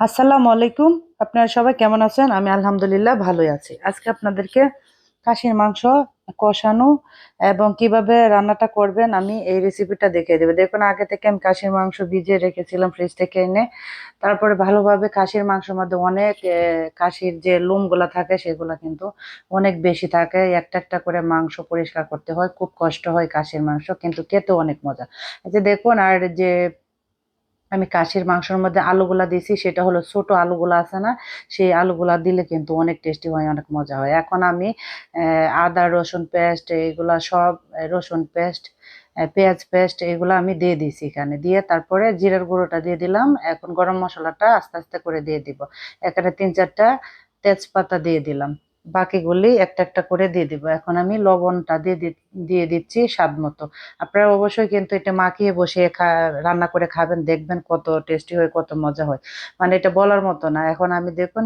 আসসালামু আলাইকুম। আপনারা সবাই কেমন আছেন? আমি আলহামদুলিল্লাহ ভালোই আছি। আজকে আপনাদেরকে খাসির মাংস কষানো এবং কীভাবে রান্নাটা করবেন আমি এই রেসিপিটা দেখিয়ে দেবো। দেখুন, আগে থেকে আমি খাসির মাংস ভিজিয়ে রেখেছিলাম ফ্রিজ থেকে এনে। তারপরে ভালোভাবে খাসির মাংসের মধ্যে অনেক খাসির যে লোমগুলা থাকে সেগুলা কিন্তু অনেক বেশি থাকে। একটা একটা করে মাংস পরিষ্কার করতে হয়, খুব কষ্ট হয় খাসির মাংস, কিন্তু খেতে অনেক মজা। যে দেখুন, আর যে আমি কাশির মাংসের মধ্যে আলুগুলা দিয়েছি, সেটা হলো ছোট আলুগুলা আছে না, সেই আলুগুলা দিলে কিন্তু অনেক টেস্টি হয়, অনেক মজা হয়। এখন আমি আদা, রসুন পেস্ট এগুলা সব রসুন পেস্ট পেঁয়াজ পেস্ট এগুলো আমি দিয়ে দিয়েছি এখানে। দিয়ে তারপরে জিরার গুঁড়োটা দিয়ে দিলাম, এখন গরম মশলাটা আস্তে আস্তে করে দিয়ে দিব। এখানে তিন চারটা তেজপাতা দিয়ে দিলাম। বাকিগুলি একটা একটা করে দিয়ে দিব। এখন আমি লবণটা দিয়ে দিয়ে দিচ্ছি স্বাদ মতো। আপনারা অবশ্যই কিন্তু এটা মাখিয়ে বসিয়ে খা, রান্না করে খাবেন, দেখবেন কত টেস্টি হয়, কত মজা হয়। মানে এটা বলার মতো না। এখন আমি দেখুন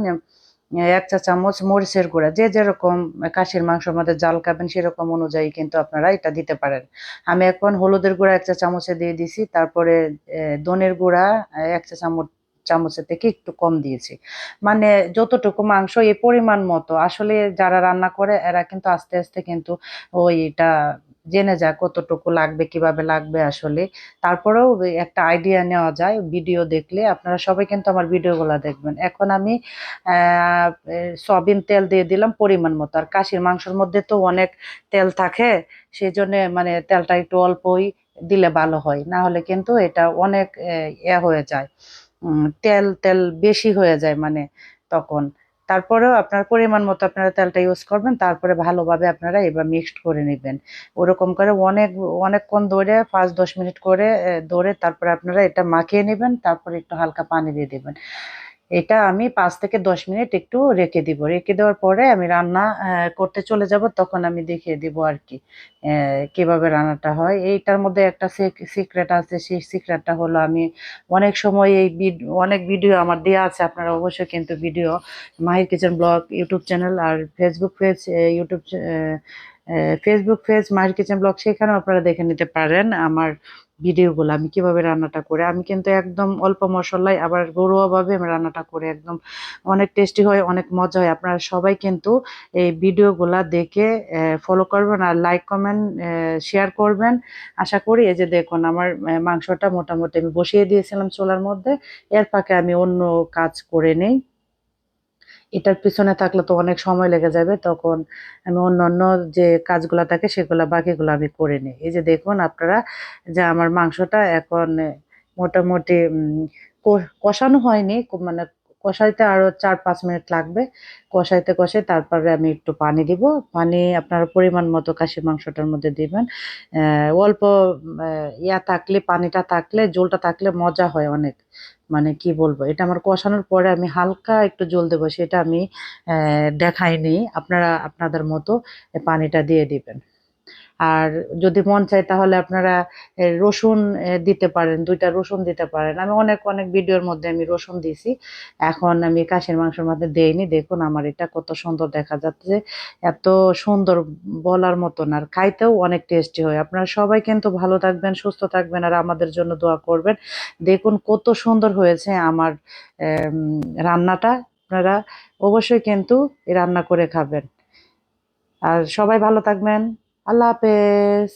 এক চা চামচ মরিচের গুঁড়া, যে যেরকম কাশির মাংসের মধ্যে জাল খাবেন সেরকম অনুযায়ী কিন্তু আপনারা এটা দিতে পারেন। আমি এখন হলুদের গুঁড়া এক চা চামচে দিয়ে দিছি, তারপরে ধনের গুঁড়া এক চা চামচ চামচের থেকে একটু কম দিয়েছি। মানে যতটুকু মাংস এই পরিমাণ মতো আসলে যারা রান্না করে এরা কিন্তু আস্তে আস্তে কিন্তু ওইটা জেনে যায় কতটুকু লাগবে কীভাবে লাগবে আসলে। তারপরেও একটা আইডিয়া নেওয়া যায় ভিডিও দেখলে। আপনারা সবাই কিন্তু আমার ভিডিওগুলো দেখবেন। এখন আমি সয়াবিন তেল দিয়ে দিলাম পরিমাণ মতো। আর কাশির মাংসের মধ্যে তো অনেক তেল থাকে সেই জন্য মানে তেলটা একটু অল্পই দিলে ভালো হয়। না হলে কিন্তু এটা অনেক আহ, ইয়ে হয়ে যায়। তেল তেল বেশি হয়ে যায় মানে তখন। তারপরেও আপনার পরিমাণ মতো আপনারা তেলটা ইউজ করবেন, তারপরে ভালোভাবে আপনারা এবার মিক্সড করে নেবেন। ওরকম করে অনেক, অনেকক্ষণ ধরে পাঁচ দশ মিনিট করে ধরে তারপরে আপনারা এটা মাখিয়ে নেবেন, তারপরে একটু হালকা পানি দিয়ে দেবেন। এটা আমি পাঁচ থেকে দশ মিনিট একটু রেখে দিব। রেখে দেওয়ার পরে আমি রান্না করতে চলে যাব, তখন আমি দেখিয়ে দিব আর কি কীভাবে রান্নাটা হয়। এইটার মধ্যে একটা সিক্রেট আছে, সেই সিক্রেটটা হলো আমি অনেক সময় এই অনেক ভিডিও আমার দেওয়া আছে, আপনারা অবশ্যই কিন্তু video Mahir kitchen blog, YouTube channel আর Facebook page YouTube Facebook page Mahir kitchen blog সেখানেও আপনারা দেখে নিতে পারেন আমার ভিডিওগুলো, আমি কীভাবে রান্নাটা করে, আমি কিন্তু একদম অল্প মশলায়, আবার ঘরোয়াভাবে আমি রান্নাটা করে একদম অনেক টেস্টি হয়, অনেক মজা হয়। আপনারা সবাই কিন্তু এই ভিডিওগুলা দেখে ফলো করবেন আর লাইক কমেন্ট শেয়ার করবেন। আশা করি এই যে দেখুন আমার মাংসটা মোটামুটি আমি বসিয়ে দিয়েছিলাম চুলার মধ্যে, এর ফাঁকে আমি অন্য কাজ করে নেই। এটার পিছনে থাকলে তো অনেক সময় লেগে যাবে, তখন আমি অন্য অন্য যে কাজগুলো থাকে সেগুলো বাকিগুলো আমি করে নিই। এই যে দেখুন আপনারা, যে আমার মাংসটা এখন মোটামুটি কষানো হয়নি মানে কষাইতে আরও চার পাঁচ মিনিট লাগবে। কষাইতে কষাই তারপরে আমি একটু পানি দিব। পানি আপনার পরিমাণ মতো খাসির মাংসটার মধ্যে দিবেন। অল্প ইয়া থাকলে, পানিটা থাকলে ঝোলটা থাকলে মজা হয় অনেক। মানে কি বলব, এটা আমার কষানোর পরে আমি হালকা একটু জল দেবো, সেটা আমি দেখাইনি। আপনারা, আপনাদের মতো পানিটা দিয়ে দিবেন। আর যদি মন চায় তাহলে আপনারা রসুন দিতে পারেন, দুইটা রসুন দিতে পারেন। আমি অনেক অনেক ভিডিওর মধ্যে আমি রসুন দিছি এখন আমি কাশির মাংসের মধ্যে দেইনি। দেখুন আমার এটা কত সুন্দর দেখা যাচ্ছে। এত সুন্দর বলার মতন আর খাইতেও অনেক টেস্টি হয়। আপনারা সবাই কিন্তু ভালো থাকবেন, সুস্থ থাকবেন আর আমাদের জন্য দোয়া করবেন। দেখুন কত সুন্দর হয়েছে আমার রান্নাটা। আপনারা অবশ্যই কিন্তু রান্না করে খাবেন। আর সবাই ভালো থাকবেন। Al lápiz.